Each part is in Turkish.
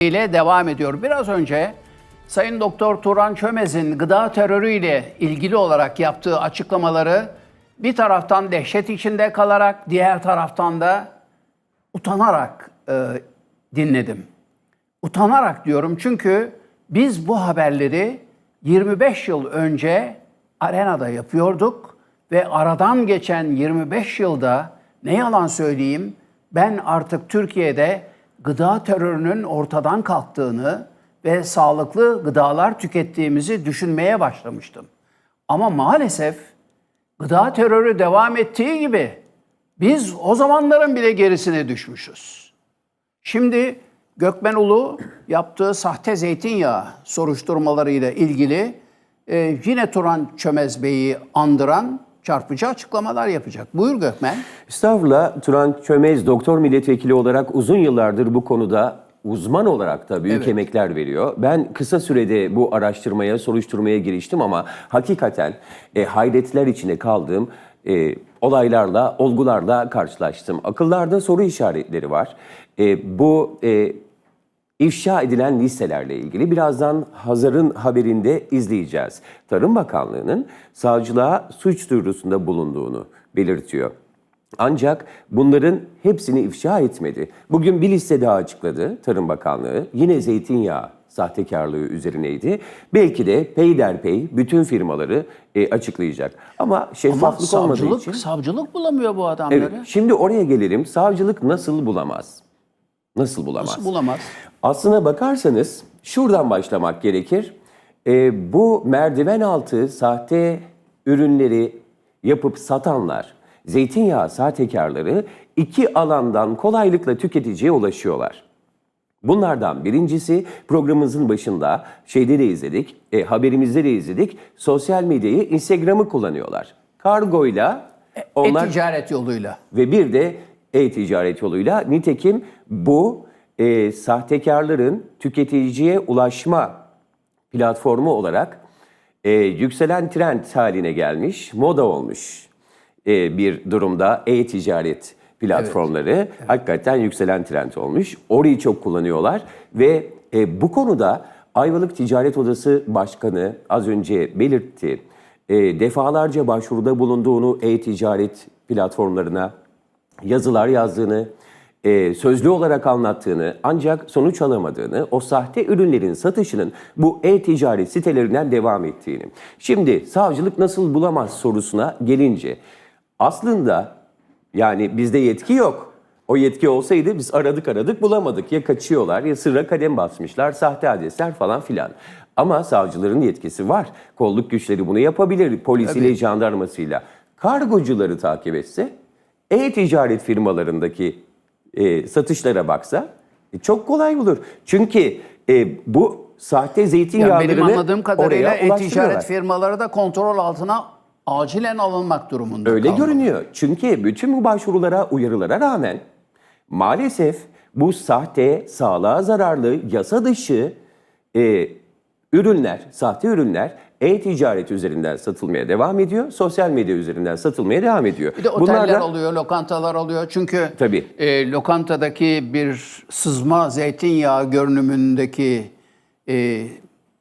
ile devam ediyor. Biraz önce Sayın Doktor Turan Çömez'in gıda terörü ile ilgili olarak yaptığı açıklamaları bir taraftan dehşet içinde kalarak diğer taraftan da utanarak e, dinledim. Utanarak diyorum çünkü biz bu haberleri 25 yıl önce arenada yapıyorduk ve aradan geçen 25 yılda ne yalan söyleyeyim ben artık Türkiye'de gıda terörünün ortadan kalktığını ve sağlıklı gıdalar tükettiğimizi düşünmeye başlamıştım. Ama maalesef gıda terörü devam ettiği gibi biz o zamanların bile gerisine düşmüşüz. Şimdi Gökmen Ulu yaptığı sahte zeytinyağı soruşturmalarıyla ilgili e, yine Turan Çömez Bey'i andıran çarpıcı açıklamalar yapacak. Buyur Gökmen. Estağfurullah Turan Çömez doktor milletvekili olarak uzun yıllardır bu konuda uzman olarak da büyük Evet. emekler veriyor. Ben kısa sürede bu araştırmaya, soruşturmaya giriştim ama hakikaten e, hayretler içinde kaldığım e, olaylarla, olgularla karşılaştım. Akıllarda soru işaretleri var. E, bu e, İfşa edilen listelerle ilgili birazdan Hazar'ın haberinde izleyeceğiz. Tarım Bakanlığı'nın savcılığa suç duyurusunda bulunduğunu belirtiyor. Ancak bunların hepsini ifşa etmedi. Bugün bir liste daha açıkladı Tarım Bakanlığı. Yine zeytinyağı sahtekarlığı üzerineydi. Belki de peyderpey bütün firmaları e, açıklayacak. Ama Ama şeffaflık olmadığı savcılık, için... savcılık bulamıyor bu adamları. Evet, şimdi oraya gelelim. Savcılık nasıl bulamaz? Nasıl bulamaz? Nasıl bulamaz? Aslına bakarsanız şuradan başlamak gerekir. Ee, bu merdiven altı sahte ürünleri yapıp satanlar, zeytinyağı sahtekarları iki alandan kolaylıkla tüketiciye ulaşıyorlar. Bunlardan birincisi programımızın başında şeyde de izledik, e, haberimizde de izledik. Sosyal medyayı, Instagram'ı kullanıyorlar. Kargoyla onlar E-ticaret yoluyla. ve bir de e-ticaret yoluyla. Nitekim bu e, sahtekarların tüketiciye ulaşma platformu olarak e, yükselen trend haline gelmiş, moda olmuş e, bir durumda e-ticaret platformları hakikaten yükselen trend olmuş. Orayı çok kullanıyorlar ve e, bu konuda Ayvalık Ticaret Odası Başkanı az önce belirtti. E, defalarca başvuruda bulunduğunu e-ticaret platformlarına yazılar yazdığını, e, sözlü olarak anlattığını ancak sonuç alamadığını, o sahte ürünlerin satışının bu e-ticaret sitelerinden devam ettiğini. Şimdi savcılık nasıl bulamaz sorusuna gelince aslında yani bizde yetki yok. O yetki olsaydı biz aradık aradık bulamadık. Ya kaçıyorlar ya sırra kadem basmışlar, sahte adresler falan filan. Ama savcıların yetkisi var. Kolluk güçleri bunu yapabilir polisiyle, jandarmasıyla. Kargocuları takip etse, e-ticaret firmalarındaki e, satışlara baksa e, çok kolay bulur. Çünkü e, bu sahte Yani zeytinyağlarını benim anladığım kadarıyla oraya e-ticaret ulaştırıyorlar. firmaları da kontrol altına acilen alınmak durumunda. Öyle kalmalı. görünüyor. Çünkü bütün bu başvurulara, uyarılara rağmen maalesef bu sahte, sağlığa zararlı, yasa dışı e, ürünler, sahte ürünler e-ticaret üzerinden satılmaya devam ediyor. Sosyal medya üzerinden satılmaya devam ediyor. Bir de oteller oluyor, lokantalar oluyor. Çünkü Tabii. e, lokantadaki bir sızma zeytinyağı görünümündeki e,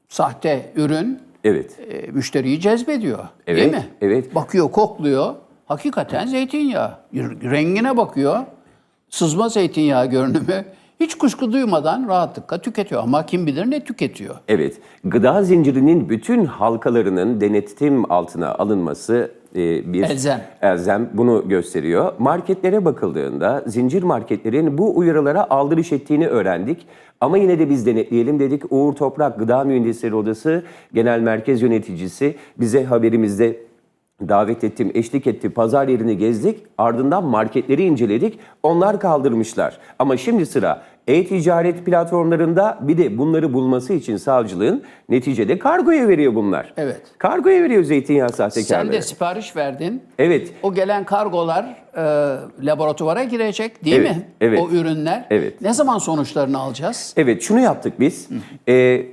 sahte ürün Evet. e, müşteriyi cezbediyor. Evet, Değil mi? evet. Bakıyor, kokluyor. Hakikaten zeytinyağı. Rengine bakıyor. Sızma zeytinyağı görünümü. Hiç kuşku duymadan rahatlıkla tüketiyor. Ama kim bilir ne tüketiyor. Evet, gıda zincirinin bütün halkalarının denetim altına alınması e, bir Elzem. elzem bunu gösteriyor. Marketlere bakıldığında zincir marketlerin bu uyarılara aldırış ettiğini öğrendik. Ama yine de biz denetleyelim dedik. Uğur Toprak Gıda Mühendisleri Odası Genel Merkez Yöneticisi bize haberimizde davet ettim, eşlik etti, pazar yerini gezdik, ardından marketleri inceledik, onlar kaldırmışlar. Ama şimdi sıra e-ticaret platformlarında bir de bunları bulması için savcılığın neticede kargoya veriyor bunlar. Evet. Kargoya veriyor zeytinyağı sahtekarları. Sen de sipariş verdin. Evet. O gelen kargolar e, laboratuvara girecek değil Evet, mi? evet. O ürünler. Evet. Ne zaman sonuçlarını alacağız? Evet şunu yaptık biz. Ee,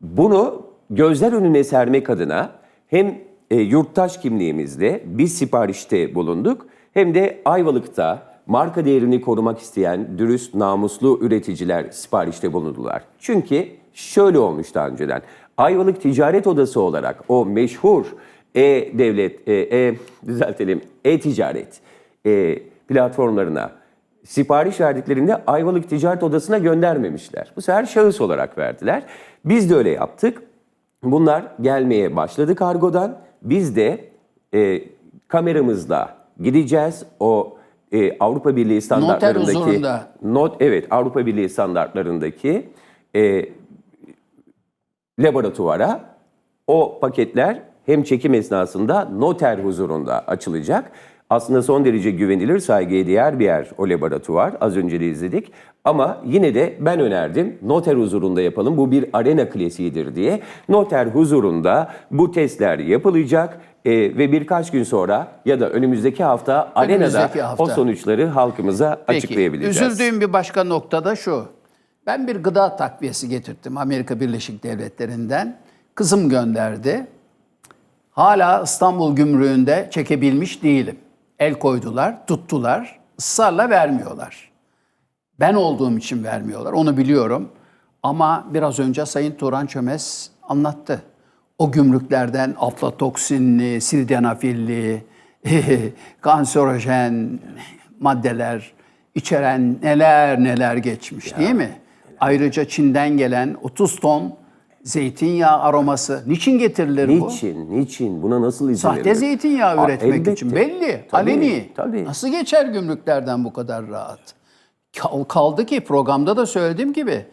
bunu gözler önüne sermek adına hem e, yurttaş kimliğimizle biz siparişte bulunduk hem de Ayvalık'ta marka değerini korumak isteyen dürüst, namuslu üreticiler siparişte bulundular. Çünkü şöyle olmuş daha önceden. Ayvalık Ticaret Odası olarak o meşhur e-devlet, e, e, düzeltelim, e-ticaret e, platformlarına sipariş verdiklerinde Ayvalık Ticaret Odası'na göndermemişler. Bu sefer şahıs olarak verdiler. Biz de öyle yaptık. Bunlar gelmeye başladı kargodan. Biz de e, kameramızla gideceğiz. O e, Avrupa Birliği standartlarındaki not evet Avrupa Birliği standartlarındaki e, laboratuvara o paketler hem çekim esnasında noter huzurunda açılacak. Aslında son derece güvenilir, saygıya değer bir yer o laboratuvar. Az önce de izledik. Ama yine de ben önerdim noter huzurunda yapalım. Bu bir arena klasiğidir diye. Noter huzurunda bu testler yapılacak. e, ve birkaç gün sonra ya da önümüzdeki hafta Önümüzdeki arenada hafta. o sonuçları halkımıza Peki, açıklayabileceğiz. Üzüldüğüm bir başka nokta da şu. Ben bir gıda takviyesi getirttim Amerika Birleşik Devletleri'nden. Kızım gönderdi. Hala İstanbul gümrüğünde çekebilmiş değilim. El koydular, tuttular, ısrarla vermiyorlar. Ben olduğum için vermiyorlar, onu biliyorum. Ama biraz önce Sayın Turan Çömez anlattı. O gümrüklerden aflatoksinli, sildenafilli, kanserojen maddeler içeren neler neler geçmiş değil mi? Ayrıca Çin'den gelen 30 ton zeytinyağı aroması. Niçin getirilir bu? Niçin? Niçin? Buna nasıl izin Sahte verilir? zeytinyağı Aa, üretmek elbette. için belli, Tabii, aleni. tabii. Nasıl geçer gümrüklerden bu kadar rahat? Kal- Kaldı ki programda da söylediğim gibi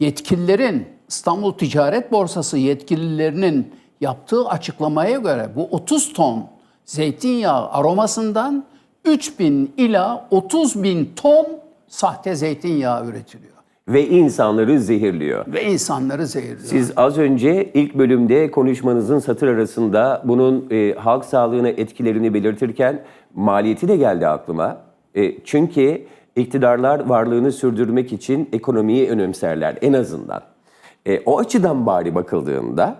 yetkililerin İstanbul Ticaret Borsası yetkililerinin yaptığı açıklamaya göre bu 30 ton zeytinyağı aromasından 3000 ila 30 bin ton sahte zeytinyağı üretiliyor. Ve insanları zehirliyor. Ve insanları zehirliyor. Siz az önce ilk bölümde konuşmanızın satır arasında bunun e, halk sağlığına etkilerini belirtirken maliyeti de geldi aklıma. E, çünkü iktidarlar varlığını sürdürmek için ekonomiyi önemserler en azından. E, o açıdan bari bakıldığında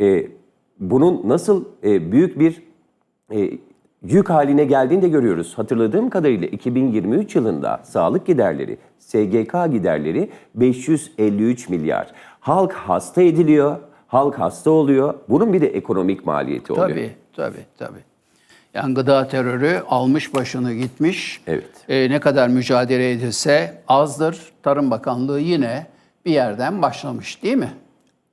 e, bunun nasıl e, büyük bir e, yük haline geldiğini de görüyoruz. Hatırladığım kadarıyla 2023 yılında sağlık giderleri, SGK giderleri 553 milyar. Halk hasta ediliyor, halk hasta oluyor. Bunun bir de ekonomik maliyeti oluyor. Tabii, tabii, tabii. Yani gıda terörü almış başını gitmiş. Evet. Ee, ne kadar mücadele edilse azdır. Tarım Bakanlığı yine bir yerden başlamış değil mi?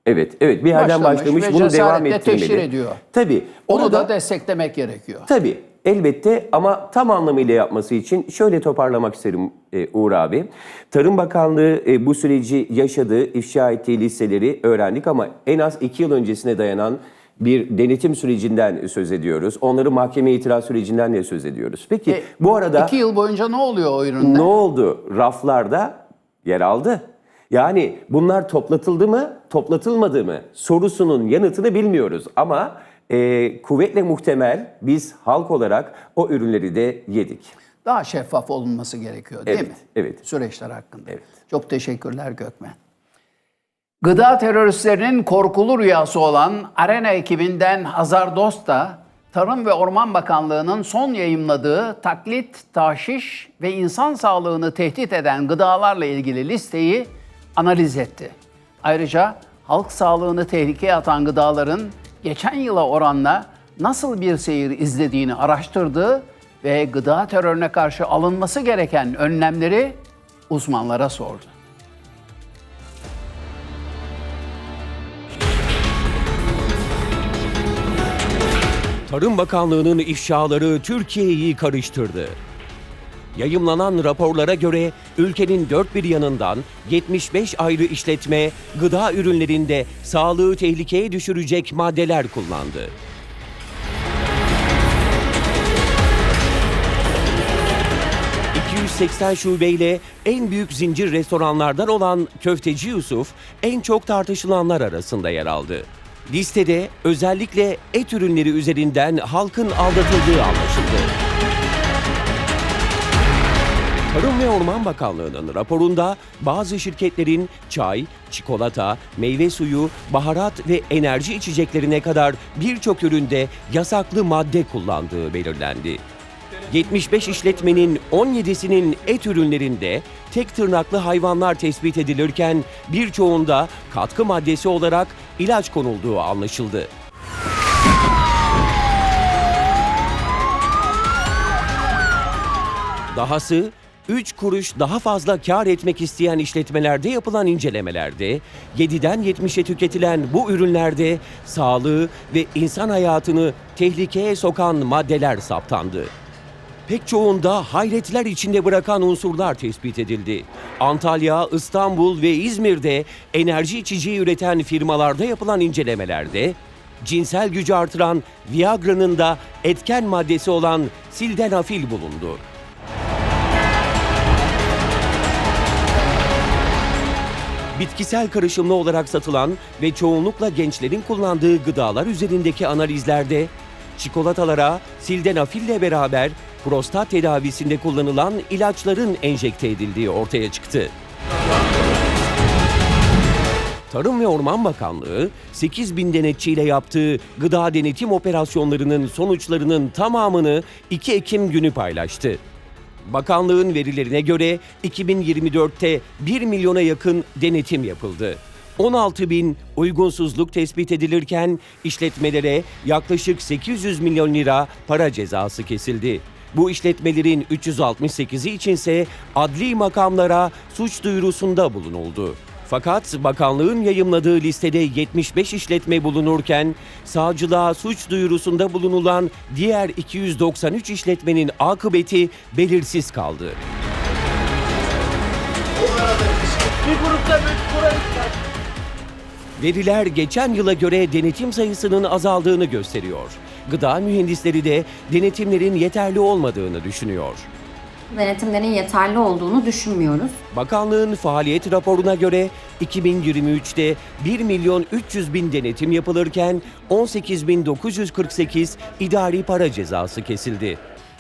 Evet, evet bir yerden Başlamış bunu devam ettirmeli. teşhir ediyor. Tabii. Onu orada- da desteklemek gerekiyor. Tabii elbette ama tam anlamıyla yapması için şöyle toparlamak isterim e, Uğur abi. Tarım Bakanlığı e, bu süreci yaşadı, ifşa ettiği listeleri öğrendik ama en az iki yıl öncesine dayanan bir denetim sürecinden söz ediyoruz. Onları mahkeme itiraz sürecinden de söz ediyoruz. Peki E, bu arada İki yıl boyunca ne oluyor o ürünler? ne oldu? Raflarda yer aldı. Yani bunlar toplatıldı mı, toplatılmadı mı sorusunun yanıtını bilmiyoruz. Ama e, kuvvetle muhtemel biz halk olarak o ürünleri de yedik. Daha şeffaf olunması gerekiyor değil Evet, mi? evet. Süreçler hakkında. Evet. Çok teşekkürler Gökmen. Gıda teröristlerinin korkulu rüyası olan Arena ekibinden Hazar Dost da Tarım ve Orman Bakanlığı'nın son yayımladığı taklit, taşiş ve insan sağlığını tehdit eden gıdalarla ilgili listeyi analiz etti. Ayrıca halk sağlığını tehlikeye atan gıdaların geçen yıla oranla nasıl bir seyir izlediğini araştırdı ve gıda terörüne karşı alınması gereken önlemleri uzmanlara sordu. Tarım Bakanlığı'nın ifşaları Türkiye'yi karıştırdı. Yayımlanan raporlara göre ülkenin dört bir yanından 75 ayrı işletme gıda ürünlerinde sağlığı tehlikeye düşürecek maddeler kullandı. ...280 şubeyle en büyük zincir restoranlardan olan Köfteci Yusuf... ...en çok tartışılanlar arasında yer aldı. Listede özellikle et ürünleri üzerinden halkın aldatıldığı anlaşıldı. Tarım ve Orman Bakanlığı'nın raporunda bazı şirketlerin çay, çikolata, meyve suyu, baharat ve enerji içeceklerine kadar birçok üründe yasaklı madde kullandığı belirlendi. 75 işletmenin 17'sinin et ürünlerinde tek tırnaklı hayvanlar tespit edilirken birçoğunda katkı maddesi olarak ilaç konulduğu anlaşıldı. Dahası 3 kuruş daha fazla kar etmek isteyen işletmelerde yapılan incelemelerde 7'den 70'e tüketilen bu ürünlerde sağlığı ve insan hayatını tehlikeye sokan maddeler saptandı. Pek çoğunda hayretler içinde bırakan unsurlar tespit edildi. Antalya, İstanbul ve İzmir'de enerji içeceği üreten firmalarda yapılan incelemelerde cinsel gücü artıran Viagra'nın da etken maddesi olan sildenafil bulundu. Bitkisel karışımlı olarak satılan ve çoğunlukla gençlerin kullandığı gıdalar üzerindeki analizlerde çikolatalara sildenafille beraber prostat tedavisinde kullanılan ilaçların enjekte edildiği ortaya çıktı. Tarım ve Orman Bakanlığı 8 bin denetçiyle yaptığı gıda denetim operasyonlarının sonuçlarının tamamını 2 Ekim günü paylaştı. Bakanlığın verilerine göre 2024'te 1 milyona yakın denetim yapıldı. 16 bin uygunsuzluk tespit edilirken işletmelere yaklaşık 800 milyon lira para cezası kesildi. Bu işletmelerin 368'i içinse adli makamlara suç duyurusunda bulunuldu. Fakat bakanlığın yayımladığı listede 75 işletme bulunurken savcılığa suç duyurusunda bulunulan diğer 293 işletmenin akıbeti belirsiz kaldı. Veriler geçen yıla göre denetim sayısının azaldığını gösteriyor. Gıda mühendisleri de denetimlerin yeterli olmadığını düşünüyor. Denetimlerin yeterli olduğunu düşünmüyoruz. Bakanlığın faaliyet raporuna göre 2023'te 1 milyon 300 bin denetim yapılırken 18 bin 948 idari para cezası kesildi.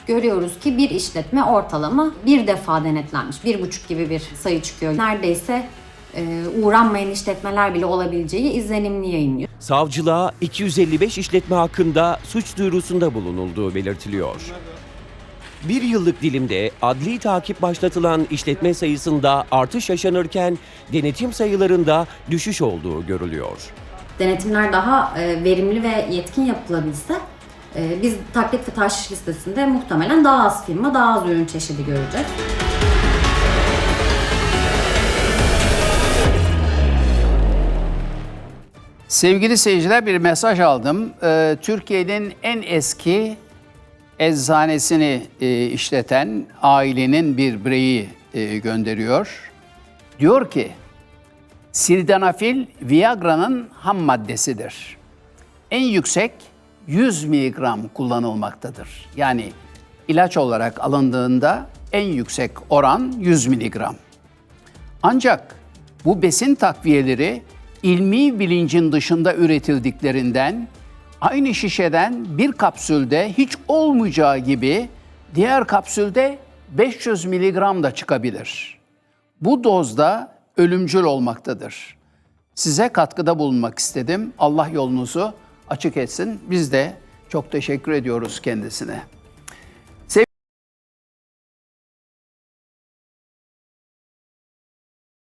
Görüyoruz ki bir işletme ortalama bir defa denetlenmiş. Bir buçuk gibi bir sayı çıkıyor. Neredeyse e, uğranmayan işletmeler bile olabileceği izlenimli yayınlıyor. Savcılığa 255 işletme hakkında suç duyurusunda bulunulduğu belirtiliyor. Bir yıllık dilimde adli takip başlatılan işletme sayısında artış yaşanırken denetim sayılarında düşüş olduğu görülüyor. Denetimler daha e, verimli ve yetkin yapılabilse e, biz taklit ve taşış listesinde muhtemelen daha az firma, daha az ürün çeşidi göreceğiz. Sevgili seyirciler bir mesaj aldım. Ee, Türkiye'nin en eski eczanesini e, işleten ailenin bir bireyi e, gönderiyor. Diyor ki, sildenafil Viagra'nın ham maddesidir. En yüksek 100 miligram kullanılmaktadır. Yani ilaç olarak alındığında en yüksek oran 100 miligram. Ancak bu besin takviyeleri ilmi bilincin dışında üretildiklerinden aynı şişeden bir kapsülde hiç olmayacağı gibi diğer kapsülde 500 miligram da çıkabilir. Bu dozda ölümcül olmaktadır. Size katkıda bulunmak istedim. Allah yolunuzu açık etsin. Biz de çok teşekkür ediyoruz kendisine.